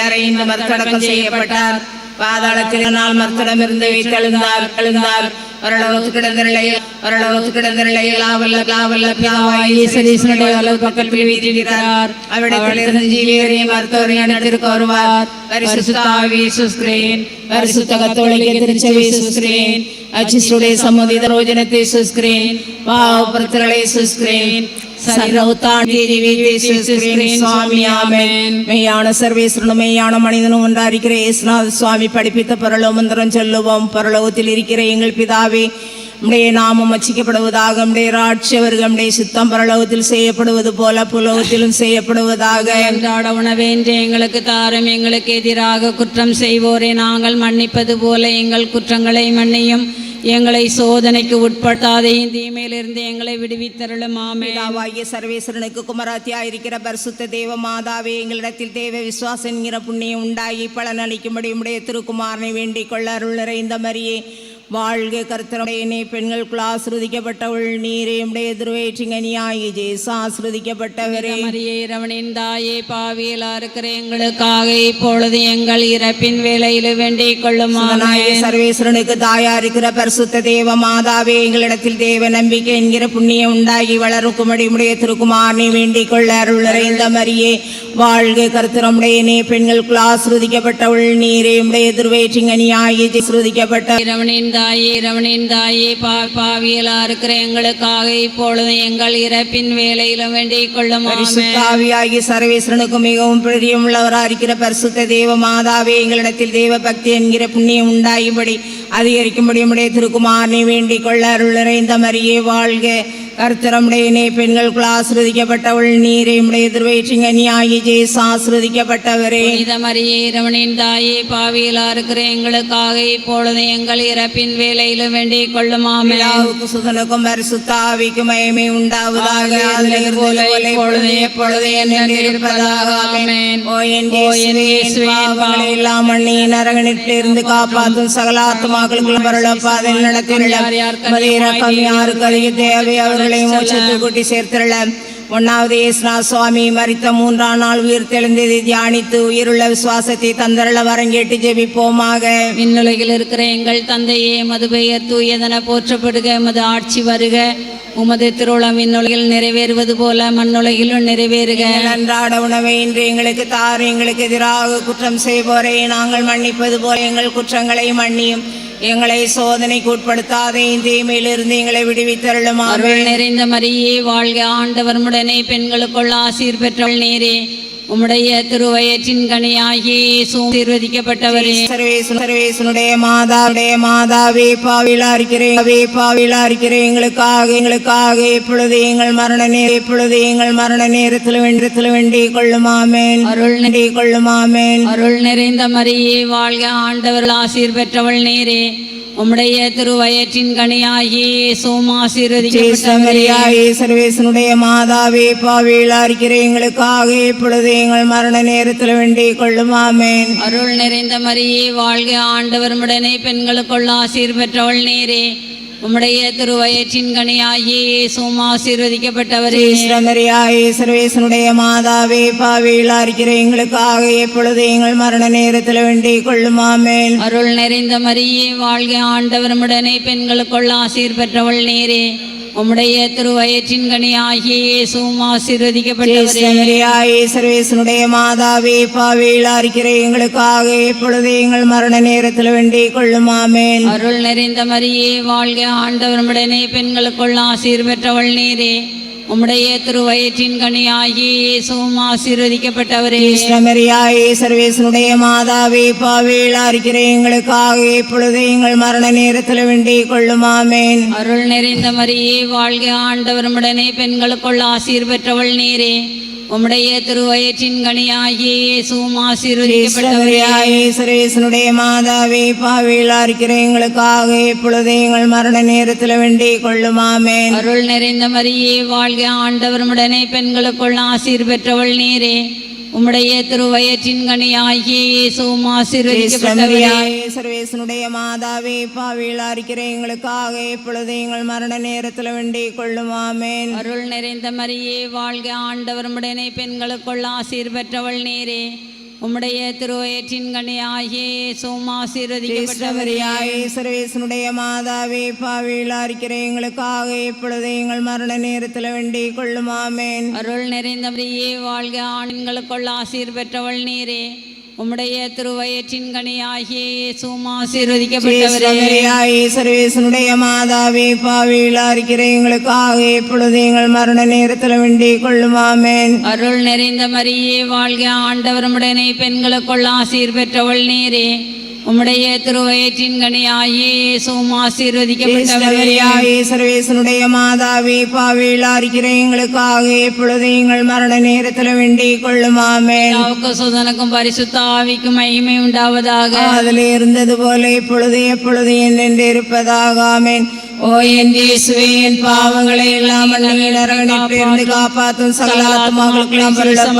അറിയുന്ന മർത്തടക്കം ചെയ്യപ്പെട്ടാൽ പാതാളത്തിനാൽ മർത്തടം ഇരുന്ന് എഴുന്നാൽ ഒരളവത്ത് പക്കൽ സുസ്ക്രീൻ വാ സുസ്ക്രീൻ மெய்யான சர்வேஸ்வரனும் மெய்யான மனிதனும் ஒன்றாரிக்கிற இயேசுநாத சுவாமி படிப்பித்த பரலோ மந்திரம் சொல்லுவோம் பரலோகத்தில் இருக்கிற எங்கள் பிதாவே உடைய நாமம் ராட்சியவர்கள் உடைய சித்தம் பரலோகத்தில் செய்யப்படுவது போல புலோகத்திலும் செய்யப்படுவதாக அன்றாட உணவேன்று எங்களுக்கு தாரும் எங்களுக்கு எதிராக குற்றம் செய்வோரை நாங்கள் மன்னிப்பது போல எங்கள் குற்றங்களை மன்னியும் எங்களை சோதனைக்கு உட்படுத்தாதையும் தீமையிலிருந்து எங்களை விடுவித்தருளும் ஆமே சர்வேஸ்வரனுக்கு குமராத்தியா இருக்கிற பரிசுத்த தேவ மாதாவே எங்களிடத்தில் தேவ விசுவாசம் என்கிற புண்ணியம் உண்டாகி பலன் அளிக்கும்படி உடைய திருக்குமாரனை வேண்டிக் கொள்ள அருள் நிறைந்த மரியே. வாழ்க கர்த்தருடையனே பெண்களுக்குள் ஆசிர்வதிக்கப்பட்டவள். நீரே உடைய திருவேற்றிங்கனியாகி ஜேசு ஆசிர்வதிக்கப்பட்டவரே. மரியே ரவணின் தாயே பாவியலா இருக்கிற எங்களுக்காக இப்பொழுது எங்கள் இறப்பின் வேலையில் வேண்டிக் கொள்ளும் ஆமே மகனாகிய சர்வேஸ்வரனுக்கு தாயா இருக்கிற பரிசுத்த தேவ மாதாவே எங்களிடத்தில் தேவ நம்பிக்கை என்கிற புண்ணியம் உண்டாகி வளருக்கும்படி உடைய திருக்குமாரனை வேண்டிக் கொள்ள அருள் நிறைந்த மரியே. வாழ்க கருத்திரமுடையனே பெண்களுக்குள் ஆசிர்வதிக்கப்பட்டவள். நீரே உடைய திருவேற்றிங்கனியாகி ஆசிர்வதிக்கப்பட்ட இரவனின் தாயே ரமணின் தாயே பா பாவியலா இருக்கிற எங்களுக்காக இப்பொழுது எங்கள் இறப்பின் வேலையிலும் வேண்டிக் கொள்ளும். ஆமே சர்வேஸ்வரனுக்கு மிகவும் பிரியமுள்ளவராக இருக்கிற பரிசுத்த தேவ மாதாவே எங்களிடத்தில் தேவ பக்தி என்கிற புண்ணியம் உண்டாகிபடி அதிகரிக்கும்படி உடைய திருக்குமாரனை வேண்டிக் கொள்ள அருள் நிறைந்த மரியே வாழ்க. கர்த்தரமுடையனே பெண்களுக்குள் ஆசிர்வதிக்கப்பட்டவள் நீரே உடைய திருவேற்றிங்கனியாகி ஜேசு ஆசிர்வதிக்கப்பட்டவரே. புனித மரியே இரவனின் தாயே பாவியலா இருக்கிற எங்களுக்காக இப்பொழுது எங்கள் இறப்பின் வேலையிலும் வேண்டிக் கொள்ளும் ஆமே பிதாவுக்கும் சுதனுக்கும் பரிசுத்தாவிக்கும் மயமே உண்டாவதாக அதிலிருந்து போல இப்பொழுது எப்பொழுது என்று இருப்பதாக ஆமென். ஓ என் இயேசுவே, என் பாவங்களை எல்லாம் மண்ணி நரகனிலிருந்து காப்பாற்றும் சகல நடத்தியுள்ள உமது இரக்கம் யாருக்கு அதிக தேவை அவர்களை மோட்சத்துக்கு கூட்டி சேர்த்துள்ள ஒன்னாவது இயேசுனா சுவாமி மரித்த மூன்றாம் நாள் உயிர் தெளிந்ததை தியானித்து உயிருள்ள விசுவாசத்தை தந்தரள வரங்கேட்டு ஜெபிப்போமாக. விண்ணுலகில் இருக்கிற எங்கள் தந்தையே மது பெயர் தூயதன போற்றப்படுக மது ஆட்சி வருக. உமது திருவுளம் விண்ணுலகில் நிறைவேறுவது போல மண்ணுலகிலும் நிறைவேறுக. அன்றாட உணவை இன்று எங்களுக்கு தார் எங்களுக்கு எதிராக குற்றம் செய்வோரை நாங்கள் மன்னிப்பது போல எங்கள் குற்றங்களை மன்னியும். எங்களை சோதனைக்கு உட்படுத்தாதே தீமையிலிருந்து எங்களை விடுவித்தருளும் அருள் நிறைந்த மரியே வாழ்க ஆண்டவர் முடனே பெண்களுக்குள் ஆசீர் பெற்றவள் நேரே. உம்முடைய திருவயற்றின் கனியாகிய இயேசு ஆசீர்வதிக்கப்பட்டவரே சர்வேசு சர்வேசனுடைய மாதாவுடைய மாதாவே பாவிலா இருக்கிறேன் அவே பாவிலா இருக்கிறேன் எங்களுக்காக எங்களுக்காக இப்பொழுது எங்கள் மரண நேர இப்பொழுது எங்கள் மரண நேரத்தில் வென்றத்தில் வேண்டிக் கொள்ளும் ஆமேன் அருள் நிறை- வேண்டிக் கொள்ளும் ஆமேன் அருள் நிறைந்த மரியே வாழ்க ஆண்டவர் ஆசீர் பெற்றவள் நேரே. உம்முடைய திருவயற்றின் ஆசீர்வதிக்கப்பட்டவரே ஜெயசமரியாயே சர்வேசனுடைய மாதாவே பாவிலா இருக்கிறேன் எங்களுக்காக இப்பொழுது எங்கள் மரண நேரத்தில் வேண்டிக் கொள்ளும். ஆமேன். அருள் நிறைந்த மரியே வாழ்க ஆண்டவர் முடனே பெண்களுக்குள் ஆசீர் பெற்றவள் நேரே. உம்முடைய திருவயற்றின் கனியாகிய இயேசு ஆசீர்வதிக்கப்பட்டவரே. ஜெயசமரியாயே சர்வேசனுடைய மாதாவே பாவிலா இருக்கிறேன் எங்களுக்காக இப்பொழுது எங்கள் மரண நேரத்தில் வேண்டிக் கொள்ளும் ஆமேன் அருள் நிறைந்த மரியே வாழ்க ஆண்டவர் முடனே பெண்களுக்குள் ஆசீர் பெற்றவள் நேரே. உம்முடைய திருவயற்றின் கனியாகிய இயேசு ஆசீர்வதிக்கப்பட்டவரே சர்வேசனுடைய மாதாவே பாவிலா இருக்கிறேன் எங்களுக்காக இப்பொழுது எங்கள் மரண நேரத்தில் வேண்டிக் கொள்ளும். ஆமேன். அருள் நிறைந்த மரியே வாழ்க ஆண்டவர் முடனே பெண்களுக்குள் ஆசீர் பெற்றவள் நேரே. உம்முடைய திருவயிற்றின் கனியாகிய இயேசுவும் ஆசீர்வதிக்கப்பட்டவரே. கிருஷ்ணமரியாயே சர்வேசனுடைய மாதாவே பாவேலா இருக்கிறேன் எங்களுக்காக இப்பொழுது எங்கள் மரண நேரத்தில் வேண்டிக் கொள்ளும் ஆமேன். அருள் நிறைந்த மரியே வாழ்க ஆண்டவர் முடனே பெண்களுக்குள் ஆசீர் பெற்றவள் நேரே. உம்முடைய திருவயிற்றின் கனியாகிய சர்வேசனுடைய மாதாவே பாவேலா இருக்கிறேன் எங்களுக்காக இப்பொழுது எங்கள் மரண நேரத்தில் வேண்டிக் கொள்ளும் ஆமேன் அருள் நிறைந்த மரியே வாழ்க ஆண்டவர் முடனே பெண்களுக்குள் ஆசீர் பெற்றவள் நேரே. உம்முடைய திருவயிற்றின் கனியாகிய இயேசுவும் சர்வேசனுடைய மாதாவே பாவேலா இருக்கிறேன் எங்களுக்காக இப்பொழுது எங்கள் மரண நேரத்தில் வேண்டிக் கொள்ளும் ஆமேன். அருள் நிறைந்த மரியே வாழ்க ஆண்டவர் முடனே பெண்களுக்குள் ஆசீர் பெற்றவள் நேரே. உம்முடைய திருவயிற்றின் கனியாகிய கிறிஸ்தவரியாயே சர்வேசனுடைய மாதாவே பாவியில் இருக்கிற எங்களுக்காக இப்பொழுது எங்கள் மரண நேரத்தில் வேண்டிக் கொள்ளும் ஆமேன் அருள் நிறைந்த மரியே வாழ்க ஆண்களுக்குள் ஆசீர் பெற்றவள் நீரே. உம்முடைய திருவயிற்றின் கனியாகிய இயேசுவும் ஆசீர்வதிக்கப்பட்டவரே. சர்வேசனுடைய மாதாவே பாவியில் இருக்கிற எங்களுக்காக இப்பொழுது எங்கள் மரண நேரத்தில் வேண்டிக் கொள்ளும் ஆமேன் அருள் நிறைந்த மரியே வாழ்க ஆண்டவர் உடனே பெண்களுக்குள் ஆசீர் பெற்றவள் நீரே. உம்முடைய திருவயிற்றின் ஆசீர்வதிக்கப்பட்டவரே. கிறிஸ்தவரியாயே சர்வேசனுடைய மாதாவே பாவியில் இருக்கிற எங்களுக்காக இப்பொழுது எங்கள் மரண நேரத்தில் வேண்டிக் கொள்ளும் ஆமேன் பிதாவுக்கும் சுதனுக்கும் பரிசுத்த ஆவிக்கும் மகிமை உண்டாவதாக. அதில் இருந்தது போல இப்பொழுது எப்பொழுது என்னென்று இருப்பதாக ஆமேன். ஓ என் இயேசுவே என் பாவங்களை எல்லாம் நரகணிப்பிருந்து காப்பாற்றும் சகல ஆத்மாக்களுக்கெல்லாம்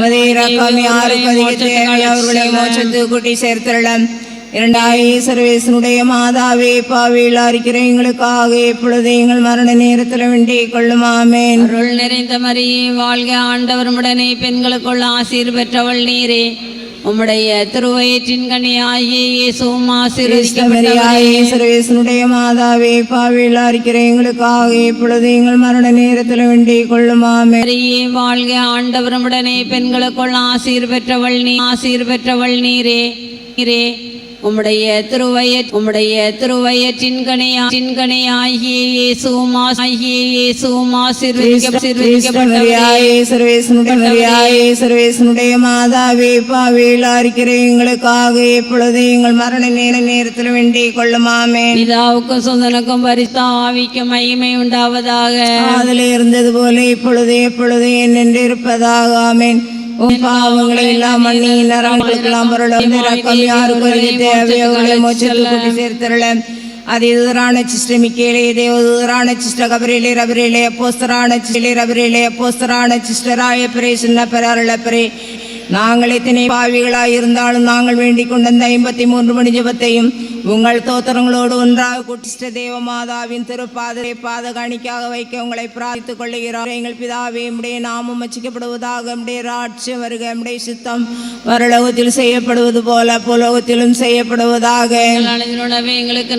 மதியிறக்கம் யாருக்கு அதிக தேவை அவர்களை மோட்சத்து கூட்டி சேர்த்தருளம் இரண்டாய் சர்வேசனுடைய மாதாவே பாவியில் அறிக்கிற எங்களுக்காக எப்பொழுது எங்கள் மரண நேரத்தில் வேண்டிக் கொள்ளும் ஆமேன். அருள் நிறைந்த மரியே வாழ்க ஆண்டவர் உடனே பெண்களுக்குள்ள ஆசீர் பெற்றவள் நீரே. உம்முடைய திருவயிற்றின் கனியாகிய இயேசுவும் ஆசீர்வதிக்கப்பட்டவரே. மரியாயே சர்வேசனுடைய மாதாவே பாவியில் இருக்கிற எங்களுக்காக இப்பொழுது எங்கள் மரண நேரத்தில் வேண்டிக் கொள்ளும் ஆமேன் மரியே வாழ்க ஆண்டவர் உடனே பெண்களுக்குள் ஆசீர் பெற்றவள் நீ ஆசீர் பெற்றவள் நீரே. நீரே. உம்முடைய திருவய உம்முடைய திருவயற்றின் கனியா கனியாகிய இயேசுவும் ஆகிய இயேசுவும் ஆசீர்வதிக்கப்பட்டவரே மரியாயே சர்வேசனுடைய மாதாவே பாவியில் இருக்கிற எங்களுக்காக இப்பொழுது எங்கள் மரண நேர நேரத்தில் வேண்டிக் கொள்ளும் ஆமேன் பிதாவுக்கும் சுதனுக்கும் பரிசுத்த ஆவிக்கும் மகிமை உண்டாவதாக. அதில் இருந்தது போல இப்பொழுது எப்பொழுது என்னென்று இருப்பதாக ஆமேன். பாவங்களை எல்லாம் மண்ணி நரங்களுக்கெல்லாம் பொருளும் இறக்கம் யாருக்கு அதிக தேவையோ அது மோட்சத்தில் கூட்டி சேர்த்தருள. அதிதூரான சிஷ்ட மிக்கேலே தேவதூரான சிஷ்ட கபரிலே ரபரிலே அப்போஸ்தரான சிலே ரபரிலே அப்போஸ்தரான சிஸ்டராய பிரே சின்ன பெறாருள பிரே நாங்கள் எத்தனை பாவிகளாய் இருந்தாலும் நாங்கள் வேண்டிக் கொண்ட அந்த ஐம்பத்தி மூன்று மணி ஜபத்தையும் உங்கள் தோத்திரங்களோடு ஒன்றாக குட்டிஷ்ட தேவ மாதாவின் திருப்பாதரை பாத காணிக்காக வைக்க உங்களை பிரார்த்தித்துக் கொள்ளுகிறோம். எங்கள் பிதாவே உடைய நாமம் வச்சிக்கப்படுவதாக உடைய ராட்சியம் வருக உடைய சித்தம் வரலோகத்தில் செய்யப்படுவது போல புலோகத்திலும் செய்யப்படுவதாக. எங்கள் எங்களுக்கு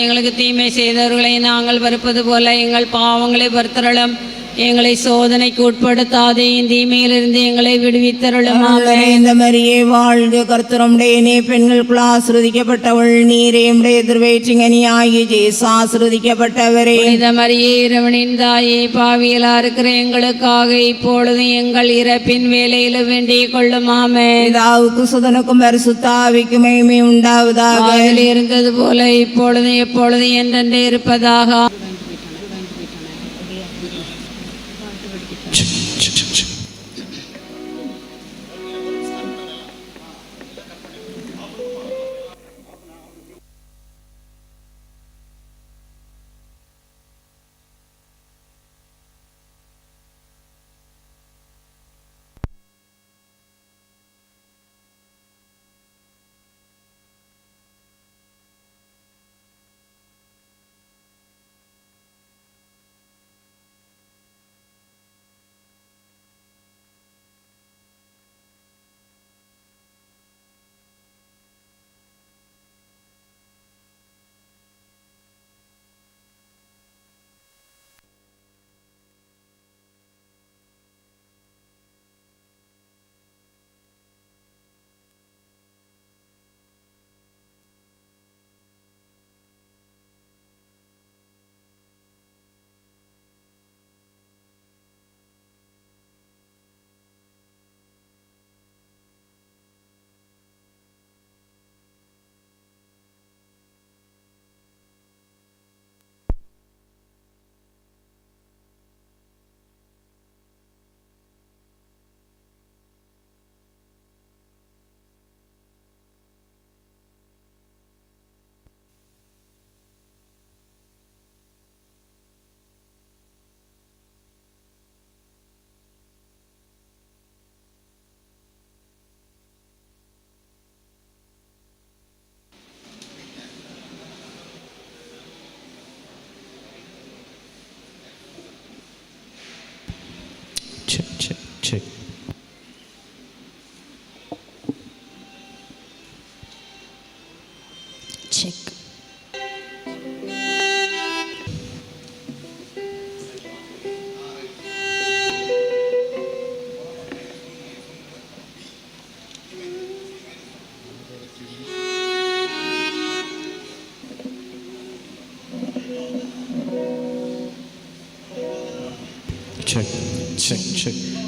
எங்களுக்கு தீமை செய்தவர்களை நாங்கள் வருப்பது போல எங்கள் பாவங்களை வருத்தரலும் எங்களை சோதனைக்கு உட்படுத்தாதே தீமையிலிருந்து எங்களை விடுவித்தருளும் இந்த மரியே வாழ்க கர்த்தரமுடைய நீ பெண்களுக்குள் ஆசிரதிக்கப்பட்டவள் நீரே உடைய எதிர்வேற்றிங்கனி ஆகிய ஜேசு ஆசிரதிக்கப்பட்டவரே புனித மரியே இறைவனின் தாயே பாவியலா இருக்கிற எங்களுக்காக இப்பொழுது எங்கள் இறப்பின் வேலையில வேண்டிக் கொள்ளும் ஆமே பிதாவுக்கு சுதனுக்கும் பரிசுத்தாவிக்கும் மகிமை உண்டாவதாக. இருந்தது போல இப்பொழுது எப்பொழுது என்றென்று இருப்பதாக. છે check. Check, check, check.